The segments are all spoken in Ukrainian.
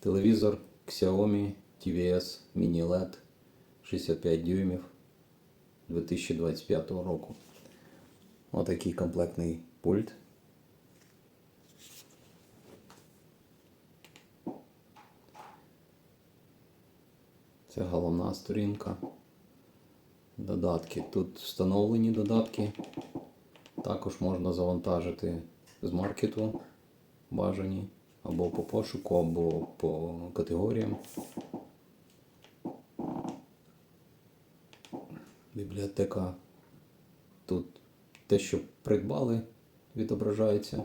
Телевізор Xiaomi TVS Mini LED 65 дюймів 2025 року. Отакий комплектний пульт. Це головна сторінка. Додатки. Тут встановлені додатки. Також можна завантажити з маркету бажані або по пошуку, або по категоріям. Бібліотека. Тут те, що придбали, відображається.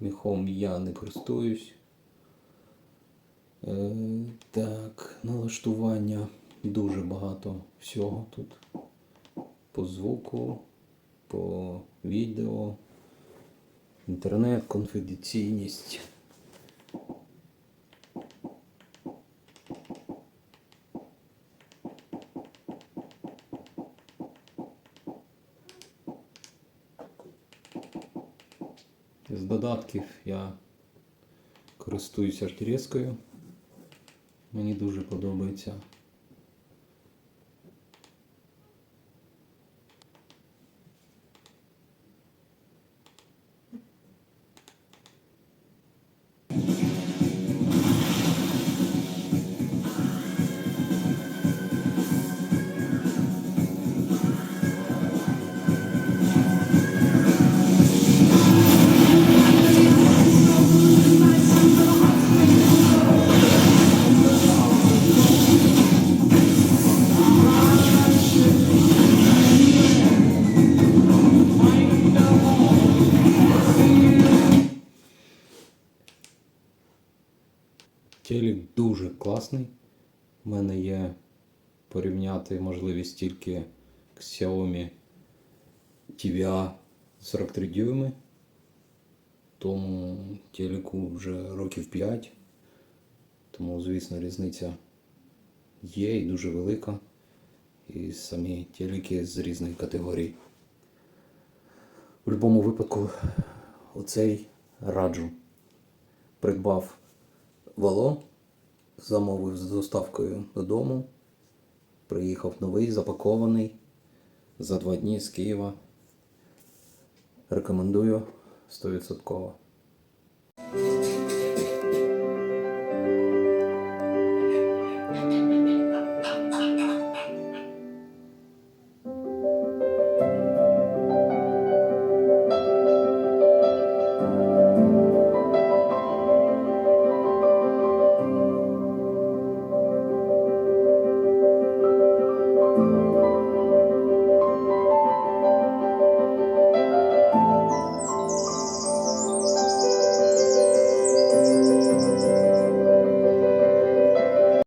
Міхом я не користуюсь. Е, так, налаштування дуже багато всього тут. По звуку, по відео, інтернет, конфіденційність. З додатків я користуюся артирезкою. Мені дуже подобається. Телек дуже класний. У мене є порівняти можливість тільки Xiaomi TVA 43 дюйми. Тому телеку вже років 5. Тому, звісно, різниця є і дуже велика. І самі телеки з різних категорій. В будь-якому випадку оцей раджу. Придбав Вало, замовив з доставкою додому. Приїхав новий, запакований за два дні з Києва. Рекомендую 100%.